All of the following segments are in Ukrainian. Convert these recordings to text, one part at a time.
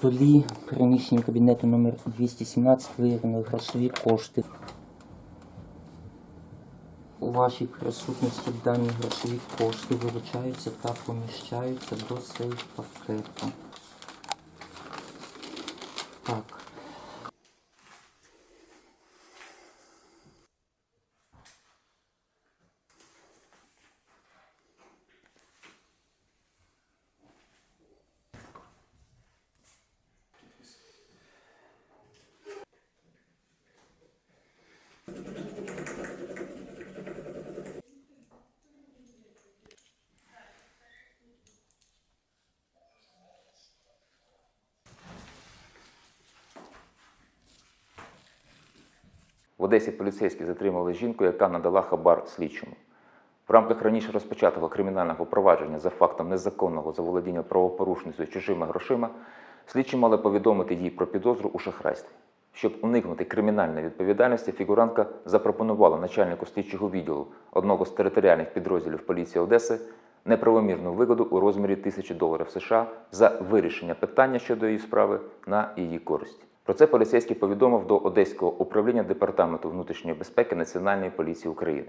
столі приміщення кабінету номер 217 виявлено грошові кошти. У вашій присутності дані грошові кошти вилучаються та поміщаються до сейф пакету. Так. В Одесі поліцейські затримали жінку, яка надала хабар слідчому. В рамках раніше розпочатого кримінального провадження за фактом незаконного заволодіння правопорушницею чужими грошима, слідчі мали повідомити їй про підозру у шахрайстві. Щоб уникнути кримінальної відповідальності, фігурантка запропонувала начальнику слідчого відділу одного з територіальних підрозділів поліції Одеси неправомірну вигоду у розмірі тисячі доларів США за вирішення питання щодо її справи на її користь. Про це поліцейський повідомив до Одеського управління Департаменту внутрішньої безпеки Національної поліції України.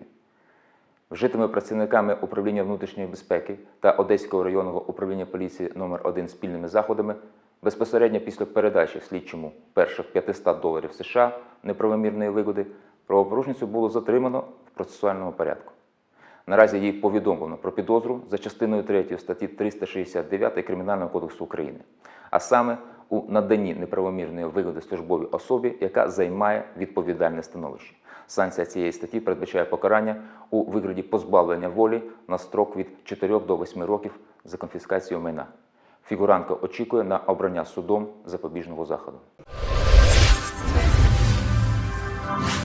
Вжитими працівниками управління внутрішньої безпеки та Одеського районного управління поліції номер 1 спільними заходами безпосередньо після передачі слідчому перших 500 доларів США неправомірної вигоди правопорушницю було затримано в процесуальному порядку. Наразі їй повідомлено про підозру за частиною 3 статті 369 Кримінального кодексу України, а саме у наданні неправомірної вигоди службовій особі, яка займає відповідальне становище. Санкція цієї статті передбачає покарання у вигляді позбавлення волі на строк від 4 до 8 років за конфіскацію майна. Фігурантка очікує на обрання судом запобіжного заходу.